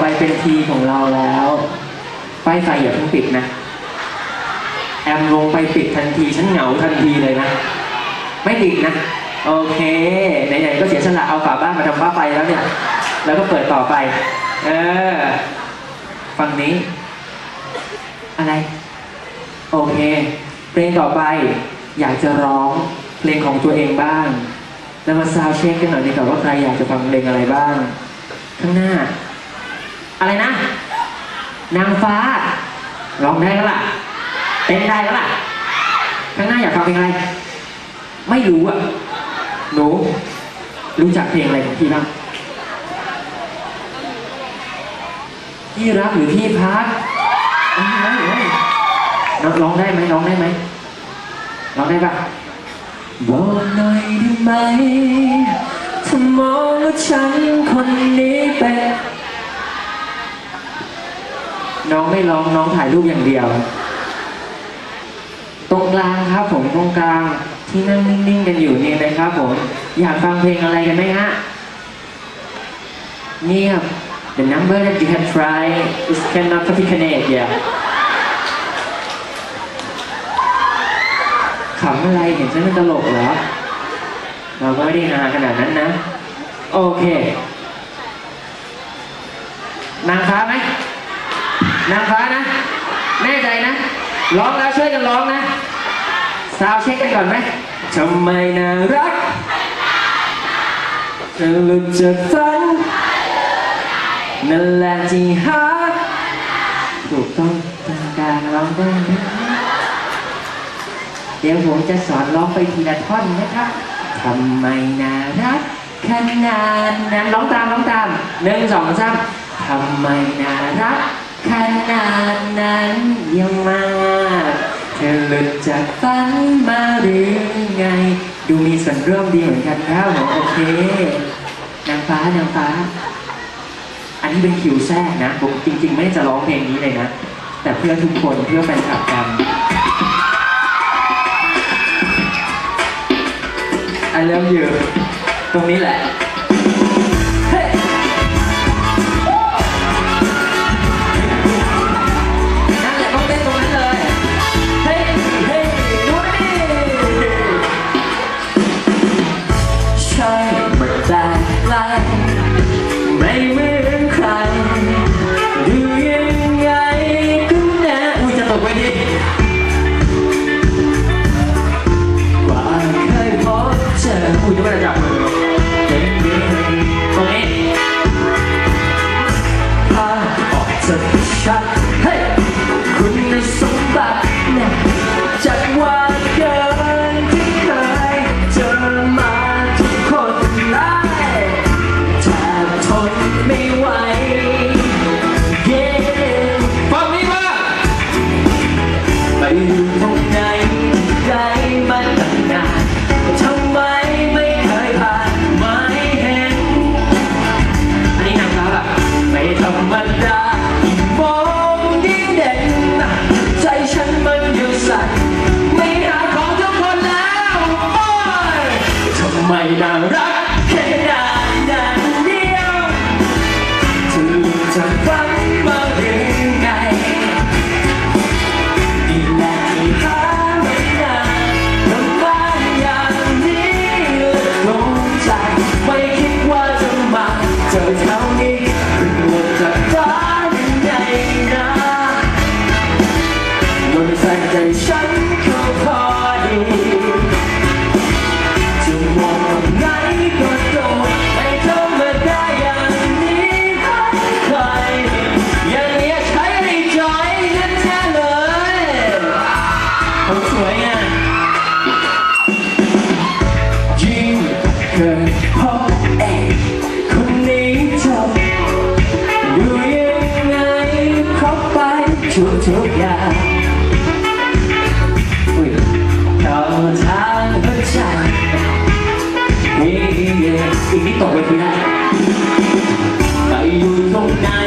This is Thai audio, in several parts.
ไปเป็นทีของเราแล้วป้ายไฟอย่าเพิ่งปิดนะ แอมลงไปปิดทันทีฉันเหงาทันทีเลยนะ ไม่ติดนะ โอเคไหนๆก็เสียสละเอาฝาบ้านมาทำบ้าไฟแล้วเนี่ย แล้วก็เปิดต่อไป เออฝั่งนี้ อะไร โอเค เพลงต่อไป อยากจะร้องเพลงของตัวเองบ้าง แล้วมาซาวด์เช็คกันหน่อยดีกว่าว่าใครอยากจะฟังเพลงอะไรบ้าง ข้างหน้า อะไรนะ นางฟ้าร้องได้แล้วล่ะเต้นได้แล้วล่ะข้างหน้าอยากฟังเพลงอะไร ไม่รู้อะหนูรู้จักเพลงอะไรของพี่บ้างพี่รักหรือพี่พักเอ้ยเอ้ยเอ้ยน้องร้องได้ไหมร้องได้ไหมร้องได้ปะบอกหน่อยได้ไหมถ้ามองว่าฉันคนนี้เป็น น้องไม่ร้องน้องถ่ายรูปอย่างเดียว ตรงกลางครับผมตรงกลางที่นั่งนิ่งๆกันอยู่นี่นะครับผมอยากฟังเพลงอะไรกันไหมฮะเงียบ The number that you have tried is cannot copy connect yeah ขำอะไรเห็นฉันเป็นตลกเหรอเราก็ไม่ได้ฮาขนาดนั้นนะ โอเคนางฟ้าไหม นางฟ้านะ แน่ใจนะ ร้องแล้วช่วยกันร้องนะซาวเช็คกันก่อนไหมทำไมน่ารักเธอหลุดจากฝันนั่นแหละที่หาถูกต้องตามการร้องได้ไหมเดี๋ยวผมจะสอนร้องไปทีละท่อนนะครับทำไมน่ารักขนาดนั้นร้องตามร้องตามหนึ่งสองสามทำไมน่ารัก ขนาดนั้นยังมา เธอหลุดจากฝันมาหรือไง ดูมีส่วนร่วมดีเหมือนกันครับโอเคนางฟ้านางฟ้า อันนี้เป็นคิวแทรกนะผมจริง ๆ ไม่ได้จะร้องเพลงนี้เลยนะ แต่เพื่อทุกคนเพื่อแฟนคลับกัน I love you ตรงนี้แหละ ไปดิกว่าเคยพบเจออุ้ยจะไม่ได้จับมือเฮ้ยเฮ้ยเฮ้ยตรงนี้ภาพออกจะชัดเฮ้ยคุณสมบัติเนี่ย รักแค่นาดนั้นเดียวถึงจะ เขาสวยไงยิ่งเคยพบเองคนนี้จบออยู่ยังไงครบไปทุกทุกอย่างต่อทางหัวใจอีกนิดตกไปทีได้ไปอยู่ตรงไหน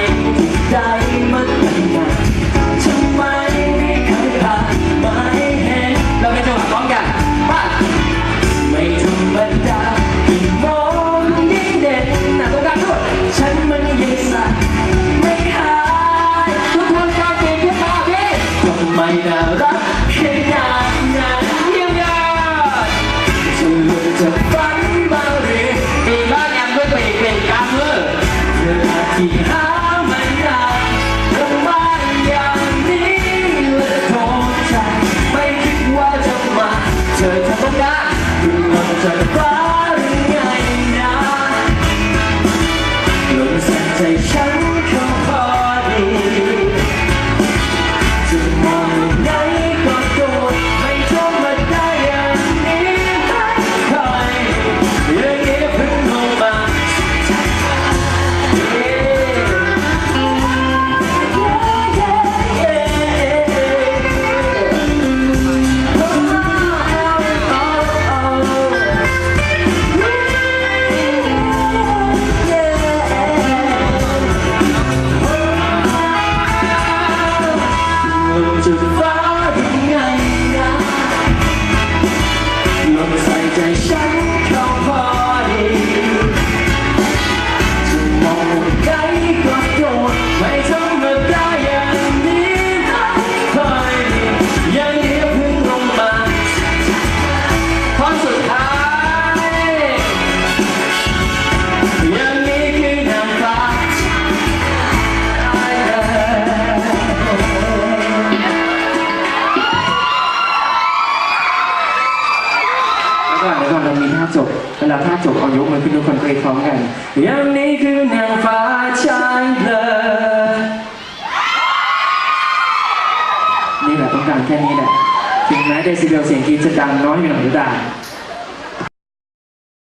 happy, happy. 就。 และท่าจบเอายกมือขึ้นทุกคนไปพร้อมกันยังนี้คือนางฟ้าชายเพลอนี่แหละต้องการแค่นี้แหละถึงแม้เดซิเบลเสียงกรีจะดังน้อยไปหน่อยก็ตาม